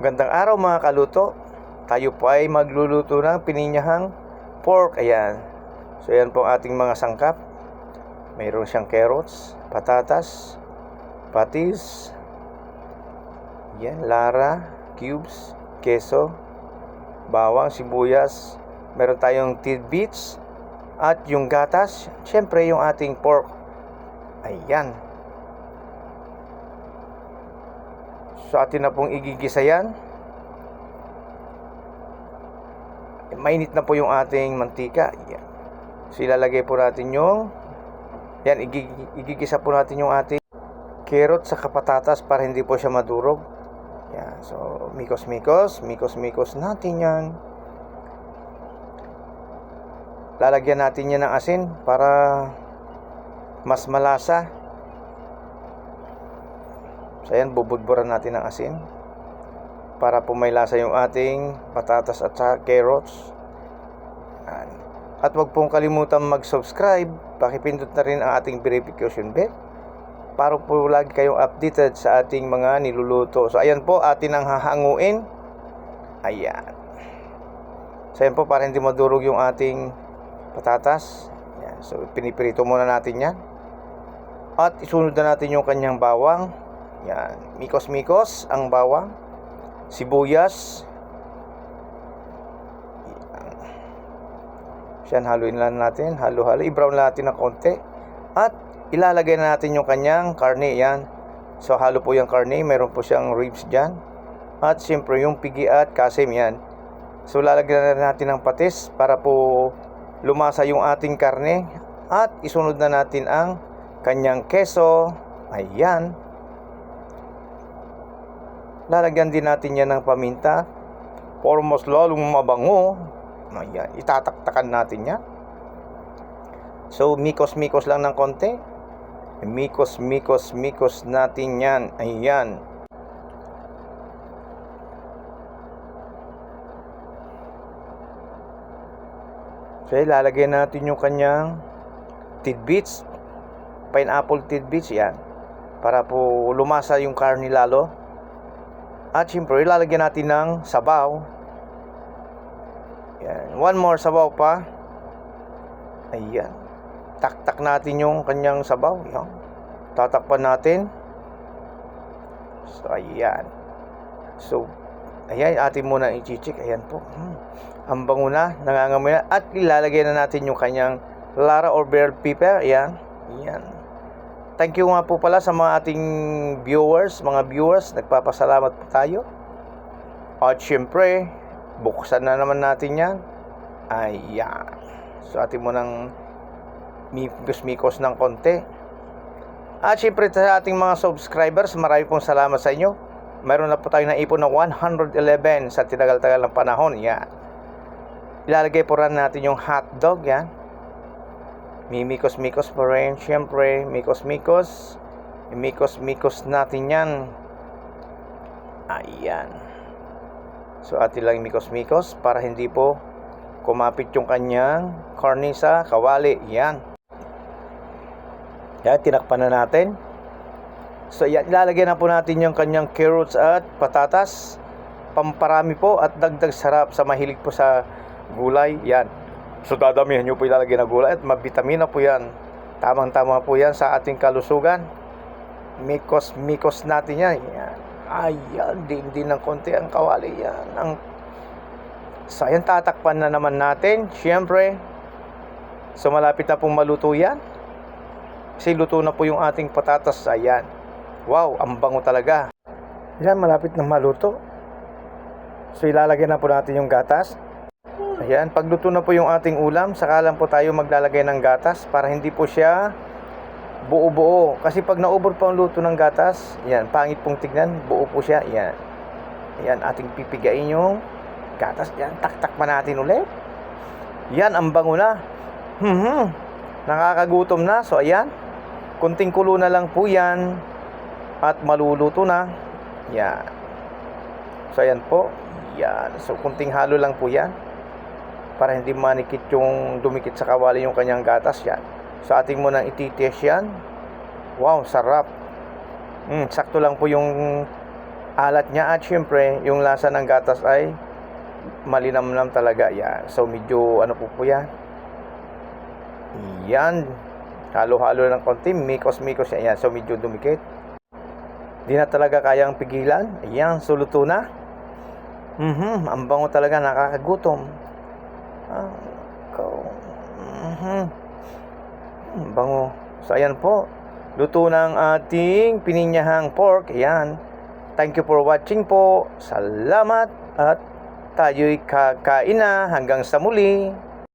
Gandang araw mga kaluto. Tayo po ay magluluto ng pininyahang pork. Ayan. So yan po ang ating mga sangkap. Mayroon siyang carrots, patatas, patis, yan, lara, cubes, keso, bawang, sibuyas, meron tayong tidbits, at yung gatas, syempre yung ating pork. Ayan. So atin na pong igigisa yan. Mainit na po yung ating mantika. Yan. So ilalagay po natin yung yan, igig- igigisa po natin yung ating carrot sa patatas para hindi po siya madurog. Yan. So mikos-mikos, mikos-mikos natin yan. Lalagyan natin yan ng asin para mas malasa. So ayan, bubudburan natin ng asin para po yung ating patatas at carrots. At wag pong kalimutan mag-subscribe, pakipindot na rin ang ating verification bell para po lagi kayong updated sa ating mga niluluto. So ayan po, atin ang hahanguin. Ayan. So ayan po, para hindi madurog yung ating patatas. Ayan. So pinipirito muna natin yan. At isunod na natin yung kanyang bawang. Yan. Mikos-mikos ang bawang. Sibuyas. Yan. Yan, haluin lang natin. Halo-halo. I-brown natin ng konti. At ilalagay na natin yung kanyang karne. Yan. So, halo po yung karne. Meron po siyang ribs dyan. At siyempre yung pigi at kasim yan. So, lalagyan na natin ng patis para po lumasa yung ating karne. At isunod na natin ang kanyang keso. Ayan. Lalagyan din natin yan ng paminta. For mas lalong mabango. Ayan. Itataktakan natin yan. So, mikos-mikos lang ng konti. Mikos-mikos-mikos natin yan. Ayan. So, lalagyan natin yung kanyang tidbits. Pineapple tidbits, yan. Para po lumasa yung karne lalo. At syempre, ilalagyan natin ng sabaw. Yan. One more sabaw pa. Ayan. Taktak natin yung kanyang sabaw. Yan. Tatakpan natin. So, ayan. So, ayan, atin muna i-check. Ayan po. Hmm. Ang bango na, nangangamoy na. At ilalagay na natin yung kanyang Lara or bell pepper. Ayan. Ayan. Thank you nga po pala sa mga ating viewers, mga viewers. Nagpapasalamat po tayo. At syempre, buksan na naman natin yan. Ayan. So, atin mo ng mikos-mikos ng konti. At syempre sa ating mga subscribers, marami pong salamat sa inyo. Meron na po tayo na ipon na 111 sa tinagal-tagal ng panahon. Yan. Ilalagay po rin natin yung hotdog. Yan. Mimikos-mikos po rin. Syempre, mikos-mikos. Mikos-mikos natin yan. Ayan. So, atin lang mikos-mikos para hindi po kumapit yung kanyang karne sa kawali. Yan. Yan, tinakpan na natin. So, yan, ilalagyan na po natin yung kanyang carrots at patatas. Pamparami po at dagdag sarap sa mahilig po sa gulay. Yan. So, dadamihan nyo po ilalagay na gulay at mabitamina po yan. Tamang-tama po yan sa ating kalusugan. Mikos-mikos natin yan. Yan. Ayan, din din ng konti ang kawali yan. Ang So, ayan, tatakpan na naman natin. Siyempre, so malapit na pong maluto yan. Kasi luto na po yung ating patatas. Ayan. Wow, ang bango talaga. Ayan, malapit na maluto. So, ilalagay na po natin yung gatas. Ayan, pagluto na po yung ating ulam, saka lang po tayo maglalagay ng gatas para hindi po siya buo-buo. Kasi pag naubor po ang luto ng gatas, yan, pangit pong tignan, buo po siya. Yan. Ayan, ating pipigain yung gatas. Yan, taktak pa natin ulit. Yan, ang bango na. Hmm, nakakagutom na. So, ayan. Kunting kulo na lang po yan. At maluluto na. Yan. So, ayan po. Yan. So, kunting halo lang po yan. Para hindi manikit yung dumikit sa kawali yung kanyang gatas. Yan. So, ating munang ititis yan. Wow, sarap. Mm, sakto lang po yung alat niya at syempre yung lasa ng gatas ay malinamnam talaga yan. So medyo ano po po yan. Yan. Halo-halo ng konti. Mikos-mikos yan. So medyo dumikit. Di na talaga kayang pigilan. Ayan. So luto na. Mhm. Ang bango talaga. Nakakagutom. Ah, ikaw. Mhm. Ang bango. So ayan po. Luto ng ating pininyahang pork. Ayan. Thank you for watching po. Salamat at tayo'y kakain na hanggang sa muli.